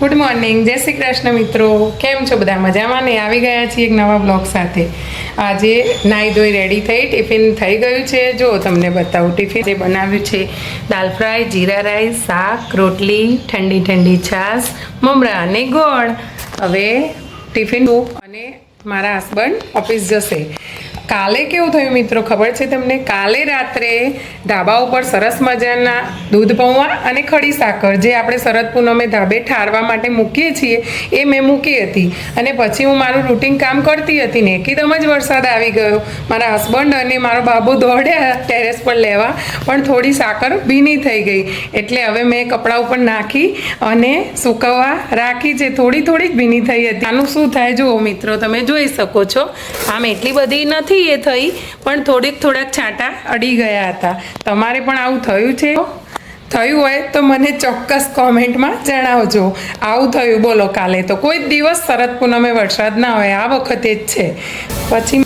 Good morning જય શ્રી કૃષ્ણ મિત્રો. કેમ છો બધા? મજામાં ને? આવી ગયા છીએ એક નવા બ્લોગ સાથે. આજે નાહી ધોઈ રેડી થઈ ટિફિન થઈ ગયું છે. જો તમને બતાવું ટિફિન જે બનાવ્યું છે, દાલ ફ્રાય, જીરા રાઈસ, શાક, રોટલી, ઠંડી ઠંડી છાશ, મમરા અને ગોળ. હવે ટિફિન અને મારા હસબન્ડ ઓફિસ જશે. કાલે કેવું થયું મિત્રો? ખબર છે તમને? કાલે રાત્રે ધાબા ઉપર સરસ મજાના દૂધ પૌવા અને ખડી સાકર, જે આપણે શરદ પૂનમે ધાબે ઠારવા માટે મૂકીએ છીએ, એ મેં મૂકી હતી. અને પછી હું મારું રૂટિન કામ કરતી હતી ને, એકદમ જ વરસાદ આવી ગયો. મારા હસબન્ડ અને મારો બાબુ દોડ્યા ટેરેસ પર લેવા, પણ થોડી સાકર ભીની થઈ ગઈ. એટલે હવે મેં કપડાં ઉપર નાખી અને સૂકવવા રાખી છે થોડી થોડી જ ભીની થઈ હતી. આનું શું થાય જુઓ મિત્રો, તમે જોઈ શકો છો. આમ એટલી બધી નથી એ થઈ, પણ થોડીક થોડાક છાંટા અડી ગયા હતા. તમારે પણ આવું થયું છે? થયું હોય તો મને ચોક્કસ કોમેન્ટમાં જણાવજો. આવું થયું, બોલો કાલે તો. કોઈ જ દિવસ શરદ પૂનમે વરસાદ ના હોય, આ વખતે જ છે. પછી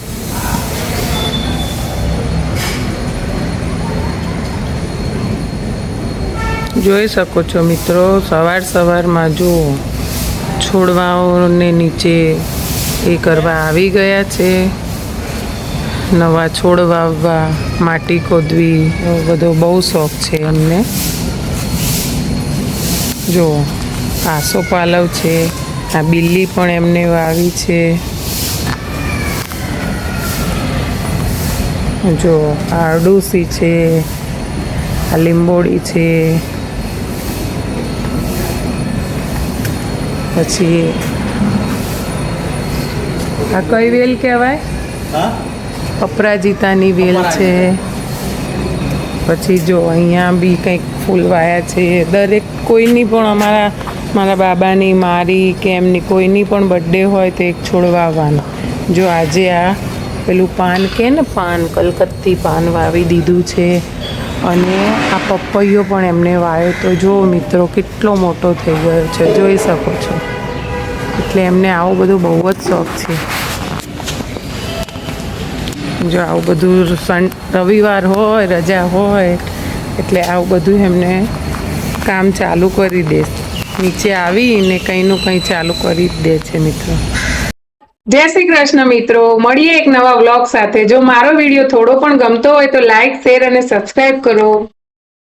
જોઈ શકો છો મિત્રો, સવાર સવારમાં જો છોડવાઓને નીચે એ કરવા આવી ગયા છે. નવા છોડ વાવવા, માટી ખોદવી બધો બહુ શોખ છે એમને. જો આસો પાલવ છે, આ બિલ્લી પણ એમને વાવી છે. જો આરડુસી છે, આ લીંબોડી છે. પછી, આ કઈ વેલ કહેવાય? હા? અપરાજિતાની વેલ છે. પછી જો અહીંયા બી કંઈક ફૂલ વાયા છે. દરેક કોઈની પણ અમારા મારા બાબાની મારી કે એમની કોઈની પણ બર્થડે હોય તો એક છોડ વાવવાનો જો આજે આ પેલું પાન કે ને પાન કલકત્તી પાન વાવી દીધું છે. અને આ પપૈયો પણ એમને વાવ્યો તો જો મિત્રો કેટલો મોટો થઈ ગયો છે. જોઈ શકો છો. એટલે એમને આવું બધું બહુ જ શોખ છે. જો આવું બધું સન, રવિવાર હોય, રજા હોય, એટલે આવું બધું એમને કામ ચાલુ કરી દે. નીચે આવીને કંઈનું કંઈ ચાલુ કરી દે છે મિત્રો. જય શ્રી કૃષ્ણ મિત્રો. મળીએ એક નવા વ્લોગ સાથે. જો મારો વીડિયો થોડો પણ ગમતો હોય તો લાઈક, શેર અને સબસ્ક્રાઈબ કરો.